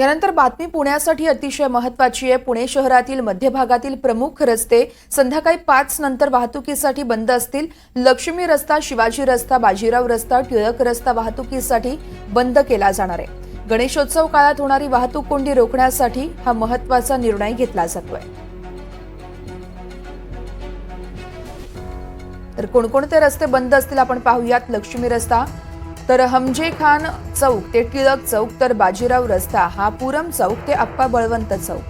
यानंतर बातमी पुण्यासाठी अतिशय महत्वाची आहे. पुणे शहरातील मध्य भागातील प्रमुख रस्ते संध्याकाळी पाच नंतर वाहतुकीसाठी बंद असतील. लक्ष्मी रस्ता शिवाजी रस्ता बाजीराव रस्ता टिळक रस्ता वाहतुकीसाठी बंद केला जाणार आहे. गणेशोत्सव काळात होणारी वाहतूक कोंडी रोखण्यासाठी हा महत्त्वाचा निर्णय घेतला जातोय. तर कोणकोणते रस्ते बंद असतील आपण पाहूयात. लक्ष्मी रस्ता तर हमजे खान चौक ते टिळक चौक तर बाजीराव रस्ता हा पुरम चौक ते अप्पा बळवंत चौक.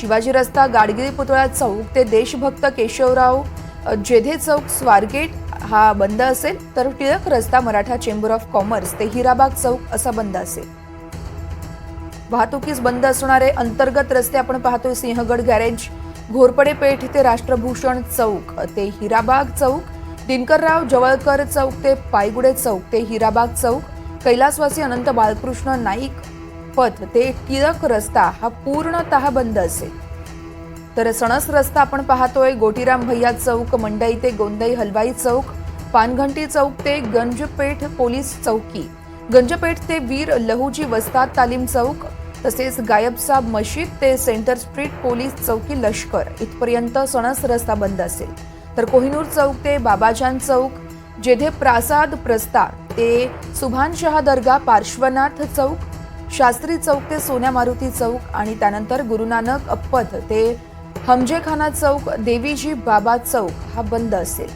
शिवाजी रस्ता गाडगिरी पुतळा चौक ते देशभक्त केशवराव जेधे चौक स्वारगेट हा बंद असेल तर टिळक रस्ता मराठा चेंबर ऑफ कॉमर्स ते हिराबाग चौक असा बंद असेल. वाहतुकीस बंद असणारे अंतर्गत रस्ते आपण पाहतोय सिंहगड गॅरेज घोरपडे पेठ ते राष्ट्रभूषण चौक ते हिराबाग चौक दिनकरराव जवळकर चौक ते पायगुडे चौक ते हिराबाग चौक कैलासवासी अनंत बाळकृष्ण नाईक पथ ते टिळक रस्ता हा पूर्णतः बंद असेल. तर सणस रस्ता आपण पाहतोय गोटीराम भैया चौक मंडई ते गोंदई हलवाई चौक पानघंटी चौक ते गंजपेठ पोलीस चौकी गंजपेठ ते वीर लहुजी वस्ताद तालीम चौक तसेच गायबसाब मशीद ते सेंटर स्ट्रीट पोलीस चौकी लष्कर. इथपर्यंत सणस रस्ता बंद असेल. तर कोहिनूर चौक ते बाबाजान चौक जेथे प्रासाद प्रस्ता ते सुभानशहा दर्गा पार्श्वनाथ चौक शास्त्री चौक ते सोन्या मारुती चौक आणि त्यानंतर गुरुनानक अप्पथ ते हमजेखाना चौक देवीजी बाबा चौक हा बंद असेल.